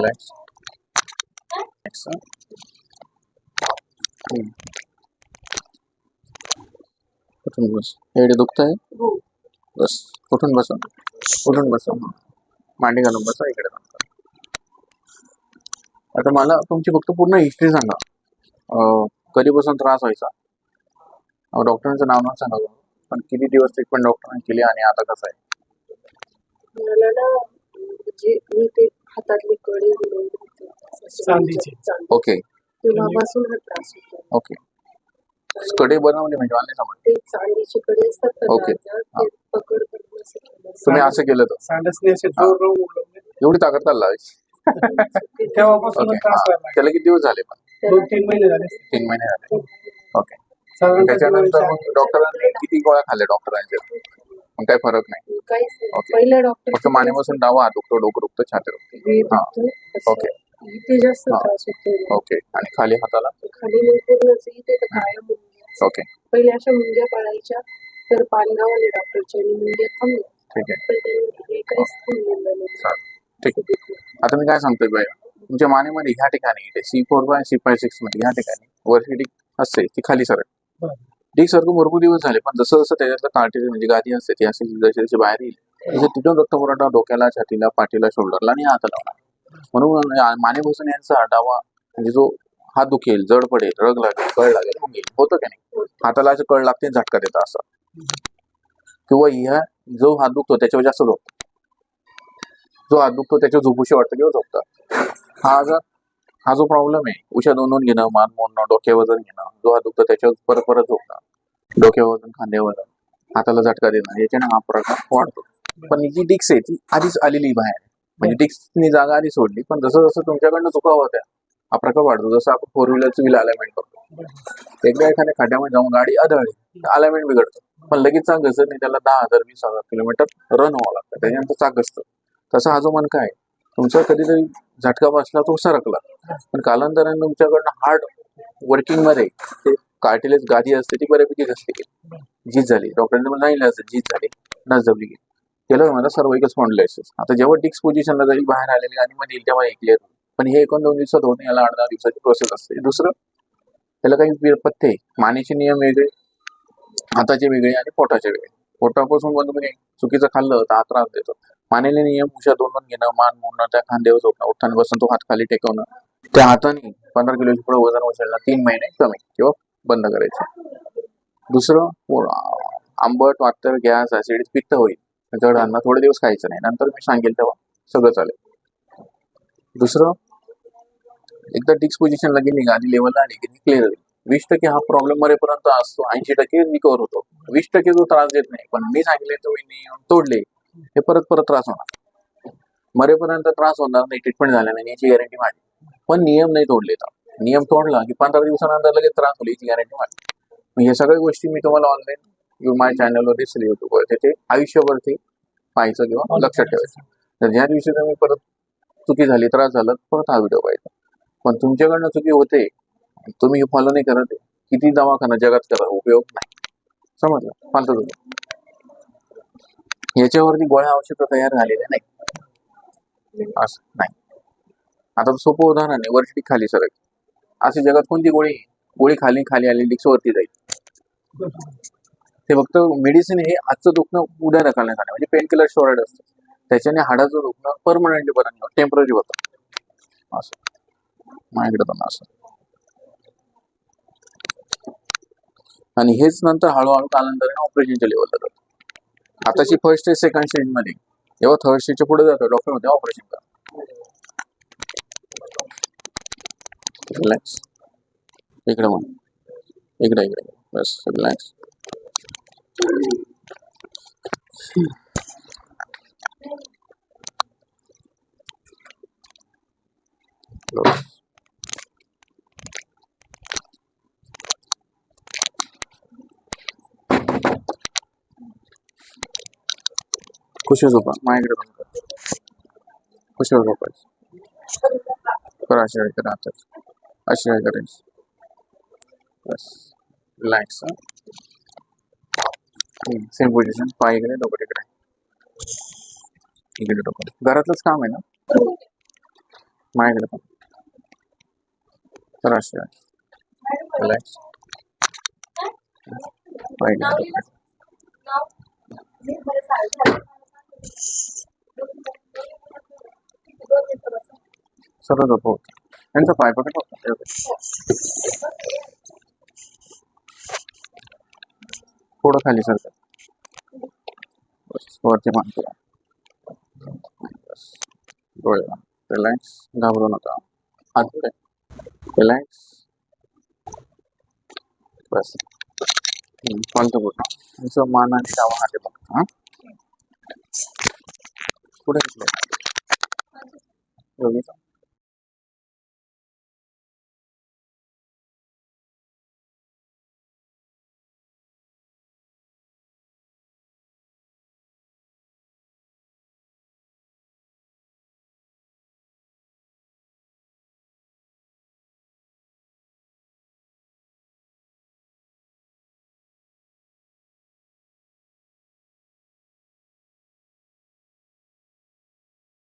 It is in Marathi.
रिलॅक्स कुठून बस. एवढे दुखत आहे हो. बस. कुठून बसा. कुठून बसा. मांडी घालून बसा इकडे. आता मला तुमची फक्त पूर्ण हिस्ट्री सांगा. कधीपासून त्रास व्हायचा? डॉक्टरांचं नाव नाव सांगा. पण किती दिवस ट्रीटमेंट डॉक्टरांनी केली आणि आता कसं आहे? हातातले कडे. चांदी. ओके. तेव्हापासून हा त्रास होतो. ओके. कडे बनवले म्हणजे मला नाही ते चांदीचे कडे असतात ना ओके. दारात, ते पकड करून असं केलं. तुम्ही असं केलं तर. सांडसने असे जोर रोग उडवले. एवढी ताकद का लावायची तेव्हापासून ओके. त्रास व्हायला लागला. त्याला किती दिवस झाले पण? दोन तीन महिने झाले. तीन महिने झाले. ओके. साधारणतः त्याच्यानंतर मग डॉक्टरांनी किती गोळ्या खाल्ल्या डॉक्टरांचे मग काही फरक नाही. काहीच नाही. ओके. पहिल्या डॉक्टर फक्त मानेपासून डावा हात दुखतो डोकं दुखतं छाती दुखते. हा. ओके. इथे जास्त हा. त्रास होतो ओके आणि खाली हाताला? खाली मग पूर्णच इथे तर काळ्या मुंग्या. ओके पहिले अशा मुंग्या पडायच्या तर डॉक्टरच्या आणि मुंग्या थांबल्या. ठीक आहे. पण त्यांनी हे काहीच थांबलेलं नाही. चालेल. ठीक. आहे आता मी काय सांगतोय बाई? तुमच्या मानेमध्ये ह्या ठिकाणी C four by C five सिक्समध्ये ह्या ठिकाणी डिक असते ती खाली सरक बरं. डिक सारखं भरपूर दिवस झाले पण जसं जसं त्याच्यातलं कार्टेज म्हणजे गादी असते ती अशी जशी जशी बाहेर येईल तसं तिथून रक्तपुरवठा डोक्याला छातीला पाठीला शोल्डरला आणि हाताला होणार. म्हणून माने मानेपासून यांचा डावा म्हणजे जो हात दुखेल जड पडेल रग लागेल कळ लागेल मग येईल. होतं का नाही? हाताला असं कळ लागते झटका देता असं. किंवा ह्या जो हात दुखतो त्याच्यावर जास्त झोपतो जो हात दुखतो त्याच्यावर झोपूशी वाटतं किंवा झोपतात हा आजार हा जो प्रॉब्लेम आहे उशा दोन दोन घेणं मान मोडणं डोक्यावर वजन घेणं जो हात दुखतो त्याच्यावर परत परत झोपणं डोक्यावर वजन खांद्यावर वजन हाताला झटका देणं याच्याने हा प्रकार वाढतो. पण ही जी डिक्स आहे ती आधीच आलेली बाहेर म्हणजे डिक्सनी जागा आधी सोडली पण जसं जसं तुमच्याकडनं चुका होत्या हा प्रकार वाढतो. जसं आपण फोर व्हीलरचं व्हील अलाइनमेंट करतो. एकदा एखाद्या खड्ड्यामध्ये जाऊन गाडी आदळली अलाइनमेंट बिघडतं. पण लगेच चाक घसत नाही त्याला दहा हजार वीस हजार किलोमीटर रन व्हावं लागतं त्याच्यानंतर चाक घसतं तसा हा जो मन काय तुमचा कधीतरी झटका बसला तो सरकला. पण कालांतराने तुमच्याकडनं हार्ड वर्किंगमध्ये ते कार्टिलेज गादी असते ती बऱ्यापैकी घसली गेली. झीज झाली. डॉक्टरांनी मला नाही असं झीज झाली. नस दबली गेली. त्याला मला सर्वाइकल स्पॉन्डिलायसिस आता जेव्हा डिक्स पोझिशनला जरी बाहेर आलेली आणि मध्ये येईल तेव्हा ऐकले पण हे एकोण दोन दिवसात होत याला आठ दहा दिवसाची प्रोसेस असते. दुसरं त्याला काही पथ्ये मानेचे नियम वेगळे हाताचे वेगळे आणि पोटाचे वेगळे. पोटापासून बंद चुकीचं खाल्लं तर हा त्रास देतो. मानेले नियम उशा दोन घेणं मान मोडणं त्या खांद्यावर झोपणं उठताना बसून तो हात खाली टेकवणं. त्या हाताने पंधरा किलोची पुढे वजन उचलणं तीन महिने कमी किंवा बंद करायचं. दुसरं आंबट वातर गॅस ऍसिड पित्त होईल. जड अन्न थोडे दिवस खायचं नाही. नंतर मी सांगेल तेव्हा. सगळं चालेल. दुसरं एकदा डिक्स पोझिशनला गेली गाडी लेवलला आली की क्लिअर होईल. वीस टक्के हा प्रॉब्लेम मरेपर्यंत असतो. ऐंशी टक्के रिकवर होतो. वीस टक्के जो त्रास देत नाही. पण मी सांगितले तुम्ही नियम तोडले. हे परत परत त्रास होणार. मरेपर्यंत त्रास होणार नाही ट्रीटमेंट झाल्या नाही याची गॅरंटी माझी. पण नियम नाही तोडले तर नियम तोडला की पंधरा दिवसानंतर लगेच त्रास होईल याची गॅरंटी माझी. या सगळ्या गोष्टी मी तुम्हाला ऑनलाईन यू माय चॅनलवर दिसेल युट्यूबवर ते आयुष्यभरती पाहायचं किंवा लक्षात ठेवायचं. तर ज्या दिवशी तुम्ही परत चुकी झाली त्रास झाला परत हा व्हिडिओ पाहायचा. पण तुमच्याकडनं चुकी होते तुम्ही फॉलो नाही करत किती दवाखाना जगात करा उपयोग नाही. समजलं? फालतू तुम्ही याच्यावरती गोळ्या औषधं तयार झालेल्या नाही असं नाही. आता सोपं उदाहरण आहे वरती खाली सरक. अशी जगात कोणती गोळी गोळी खाली खाली आली डिक्स वरती जाईल. ते फक्त मेडिसिन हे आजचं दुखणं उद्या ढकलण्यासाठी म्हणजे पेन किलर स्टोराईड असतं. त्याच्याने हाडाचं दुखणं परमनंटली बरं नाही टेंपररी होतं. असं. माझ्याकडे पण असं. आणि हेच नंतर हळूहळू कालांतराने ऑपरेशनच्या लेवलला जातं. आताची फर्स्ट स्टेज सेकंड स्टेजमध्ये. जेव्हा थर्ड स्टेजच्या पुढे जातो डॉक्टरमध्ये ऑपरेशन करा. रिलॅक्स इकडे मग इकडे इकडे. बस रिलॅक्स खुशी झोपा माझ्याकडे पण कर खुशीवर झोपायचं करा अशी वेळ करा आताच. अशी वेळ करायची बस रिलॅक्स सेम पोझिशन पाय इकडे डोकं तिकडे. इकडे डोकं. घरातलंच काम आहे ना? माझ्याकडे पण. तर असे रिलॅक्स सर्व झोपव हो. त्यांचा पाय पकड. थोडं खाली सर. बस वरती मानतो बस. डोळे रिलॅक्स. घाबरू नका. हात पुढे. रिलॅक्स. बस. हम्म, फालतू पूर्ण तुमचं मान आणि डावा हात फक्त हा पुढे घेतलं योगीचा